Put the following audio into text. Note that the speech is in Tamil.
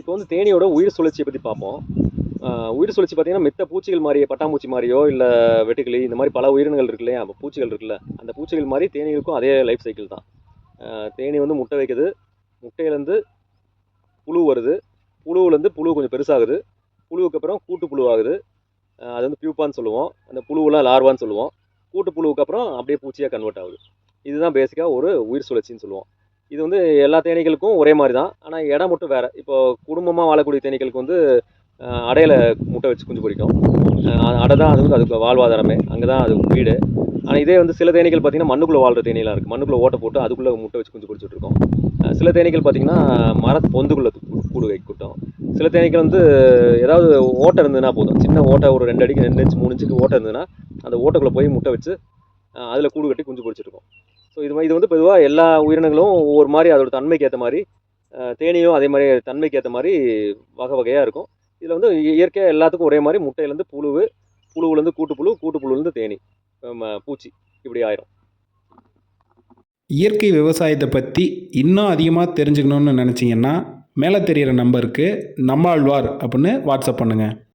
இப்போ வந்து தேனியோட உயிர் சுழற்சியை பற்றி பார்ப்போம். உயிர் சுழற்சி பார்த்தீங்கன்னா மித்த பூச்சிகள் மாதிரி பட்டாம்பூச்சி மாதிரியோ இல்லை வெட்டுக்கிளி இந்த மாதிரி பல உயிரினங்கள் இருக்கு இல்லையா? அப்போ பூச்சிகள் இருக்குல்ல அந்த பூச்சிகள் மாதிரி தேனிகளுக்கும் அதே லைஃப் சைக்கிள் தான். தேனி வந்து முட்டை வைக்குது. முட்டையிலேருந்து புழு வருது. புழுவுலேருந்து புழு கொஞ்சம் பெருசாகுது. புழுவுக்கு அப்புறம் கூட்டு புழு ஆகுது. அது வந்து பியூப்பான்னு சொல்லுவோம். அந்த புழுவெல்லாம் லார்வான்னு சொல்லுவோம். கூட்டு புழுவுக்கு அப்புறம் அப்படியே பூச்சியாக கன்வெர்ட் ஆகுது. இதுதான் பேசிக்காக ஒரு உயிர் சுழற்சின்னு சொல்லுவோம். இது வந்து எல்லா தேனீகளுக்கும் ஒரே மாதிரி தான் ஆனால் இடம் மட்டும் வேறு. இப்போது குடும்பமாக வாழக்கூடிய தேனீகளுக்கு வந்து அடையில் முட்டை வச்சு குஞ்சு பொறிக்கும் அடை தான் அது வந்து அதுக்கு வாழ்வாதாரமே. அங்கே தான் அது வீடு. ஆனால் இதே வந்து சில தேனீகள் பார்த்தீங்கன்னா மண்ணுக்குள்ளே வாழ்கிற தேனீலாம் இருக்குது மண்ணுக்குள்ளே ஓட்டை போட்டு அதுக்குள்ளே முட்டை வச்சு குஞ்சு பொரிச்சிட்டு இருக்கோம். சில தேனீகள் பார்த்தீங்கன்னா மர பொந்துக்குள்ளே கூடு வைக்கூட்டம் சில தேனீக்கள் வந்து ஏதாவது ஓட்டை இருந்ததுன்னா போதும். சின்ன ஓட்டை ஒரு ரெண்டு அடிக்கு ரெண்டு இன்ச்சு மூணு இன்ச்சுக்கு ஓட்டை இருந்ததுன்னா அந்த ஓட்டைக்குள்ளே போய் முட்டை வச்சு அதில் கூடு கட்டி குஞ்சு பொரிச்சிட்டு ஸோ இது மாதிரி இது வந்து பொதுவாக எல்லா உயிரினங்களும் ஒவ்வொரு மாதிரி அதோட தன்மைக்கு ஏற்ற மாதிரி தேனியும் அதே மாதிரி தன்மைக்கு ஏற்ற மாதிரி வகை வகையாக இருக்கும். இதில் வந்து இயற்கையாக எல்லாத்துக்கும் ஒரே மாதிரி முட்டையிலேருந்து புழுவு புழுவுலேருந்து கூட்டுப்புழு கூட்டுப்புழுலேருந்து தேனி பூச்சி இப்படி ஆயிரும். இயற்கை விவசாயத்தை பற்றி இன்னும் அதிகமாக தெரிஞ்சுக்கணுன்னு நினச்சிங்கன்னா மேலே தெரிகிற நம்பருக்கு நம்மாழ்வார் அப்படின்னு வாட்ஸ்அப் பண்ணுங்கள்